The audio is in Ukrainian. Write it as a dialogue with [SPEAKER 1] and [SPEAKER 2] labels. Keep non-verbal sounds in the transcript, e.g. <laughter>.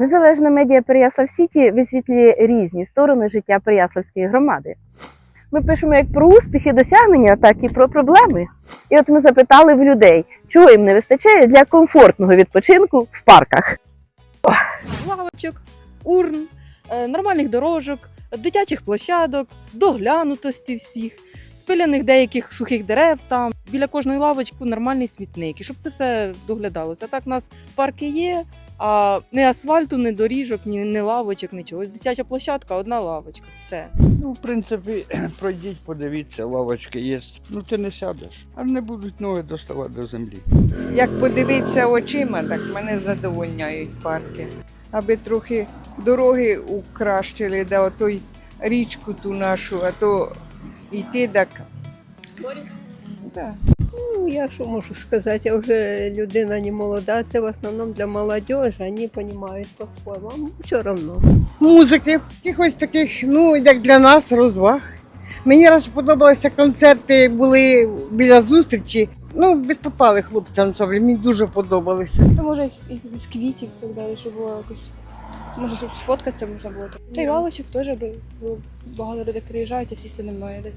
[SPEAKER 1] Незалежна медіа Переяслав Сіті висвітлює різні сторони життя Переяславської громади. Ми пишемо як про успіхи, досягнення, так і про проблеми. І от ми запитали в людей, чого їм не вистачає для комфортного відпочинку в парках.
[SPEAKER 2] лавочок, урн, е, нормальних дорожок, дитячих площадок, доглянутості всіх, спиляних деяких сухих дерев там. Біля кожної лавочки нормальний смітник, і щоб це все доглядалося. Так у нас парки є, а не асфальту, не доріжок, ні, ні лавочок, нічого. Ось дитяча площадка, одна лавочка, все.
[SPEAKER 3] Ну, в принципі, <clears throat> пройдіть, подивіться, лавочки є. Ну ти не сядеш, а не будуть ноги доставати до землі.
[SPEAKER 4] Як подивитися очима, так мене задовольняють парки. Аби трохи дороги укращили, да отой річку ту нашу, а то йти так. Да.
[SPEAKER 5] Ну, я що можу сказати, я вже людина не молода, це в основному для молодежі, вони розуміють по-своєму, все одно.
[SPEAKER 6] музики, якихось таких, ну як для нас, розваг. Мені раз подобалися концерти, були біля зустрічі. Ну, виступали хлопці ансамблі, мені дуже подобалися.
[SPEAKER 7] Та може їх- якихось квітів і так далі, щоб було якось. Може, щоб сфоткатися можна було. Та й лавочок теж би було багато людей приїжджають, а сісти немає де.